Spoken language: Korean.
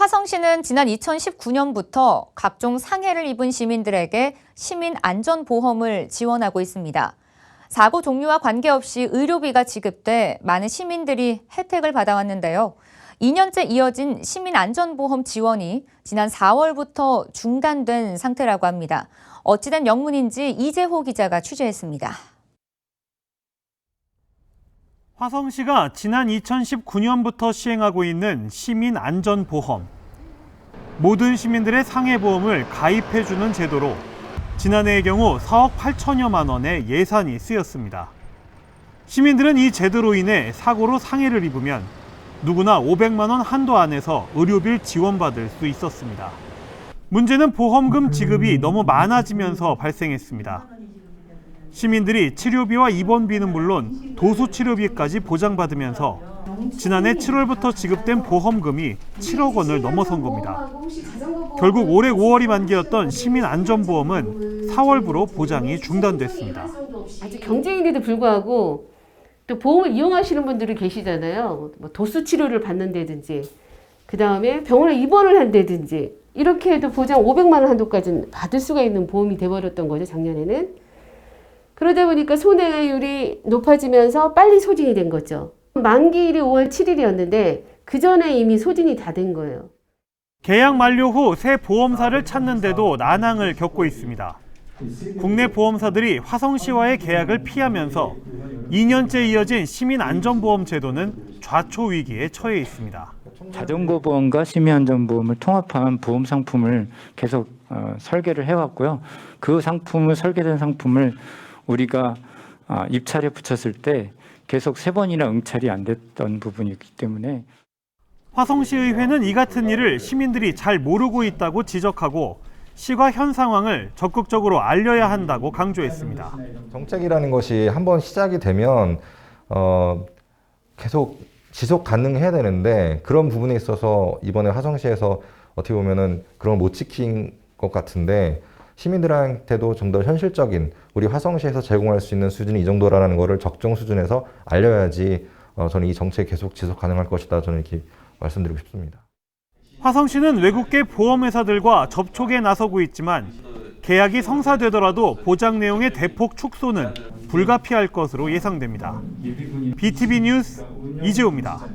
화성시는 지난 2019년부터 각종 상해를 입은 시민들에게 시민 안전보험을 지원하고 있습니다. 사고 종류와 관계없이 의료비가 지급돼 많은 시민들이 혜택을 받아왔는데요. 2년째 이어진 시민 안전보험 지원이 지난 4월부터 중단된 상태라고 합니다. 어찌된 영문인지 이재호 기자가 취재했습니다. 화성시가 지난 2019년부터 시행하고 있는 시민 안전보험. 모든 시민들의 상해보험을 가입해주는 제도로 지난해의 경우 4억 8천여만 원의 예산이 쓰였습니다. 시민들은 이 제도로 인해 사고로 상해를 입으면 누구나 500만 원 한도 안에서 의료비를 지원받을 수 있었습니다. 문제는 보험금 지급이 너무 많아지면서 발생했습니다. 시민들이 치료비와 입원비는 물론 도수 치료비까지 보장받으면서 지난해 7월부터 지급된 보험금이 7억 원을 넘어선 겁니다. 결국 올해 5월이 만기였던 시민 안전보험은 4월부로 보장이 중단됐습니다. 아직 경쟁인데도 불구하고 또 보험을 이용하시는 분들이 계시잖아요. 뭐 도수 치료를 받는다든지 그 다음에 병원에 입원을 한다든지 이렇게 해도 보장 500만 원 한도까지는 받을 수가 있는 보험이 돼버렸던 거죠 작년에는. 그러다 보니까 손해율이 높아지면서 빨리 소진이 된 거죠. 만기일이 5월 7일이었는데 그 전에 이미 소진이 다 된 거예요. 계약 만료 후 새 보험사를 찾는데도 난항을 겪고 있습니다. 국내 보험사들이 화성시와의 계약을 피하면서 2년째 이어진 시민 안전보험 제도는 좌초 위기에 처해 있습니다. 자전거 보험과 시민안전보험을 통합한 보험 상품을 계속 어, 설계를 해왔고요. 그 상품을 설계된 상품을 우리가 아, 입찰에 붙였을 때 계속 세 번이나 응찰이 안 됐던 부분이기 때문에 화성시의회는 이 같은 일을 시민들이 잘 모르고 있다고 지적하고 시가 현 상황을 적극적으로 알려야 한다고 강조했습니다. 정책이라는 것이 한번 시작이 되면 어, 계속 지속 가능해야 되는데 그런 부분에 있어서 이번에 화성시에서 어떻게 보면은 그런 걸못 지킨 것 같은데 시민들한테도 좀 더 현실적인 우리 화성시에서 제공할 수 있는 수준이 이 정도라는 거를 적정 수준에서 알려야지 어, 저는 이 정책 계속 지속 가능할 것이다 저는 이렇게 말씀드리고 싶습니다. 화성시는 외국계 보험회사들과 접촉에 나서고 있지만 계약이 성사되더라도 보장 내용의 대폭 축소는 불가피할 것으로 예상됩니다. BTV 뉴스 이재호입니다.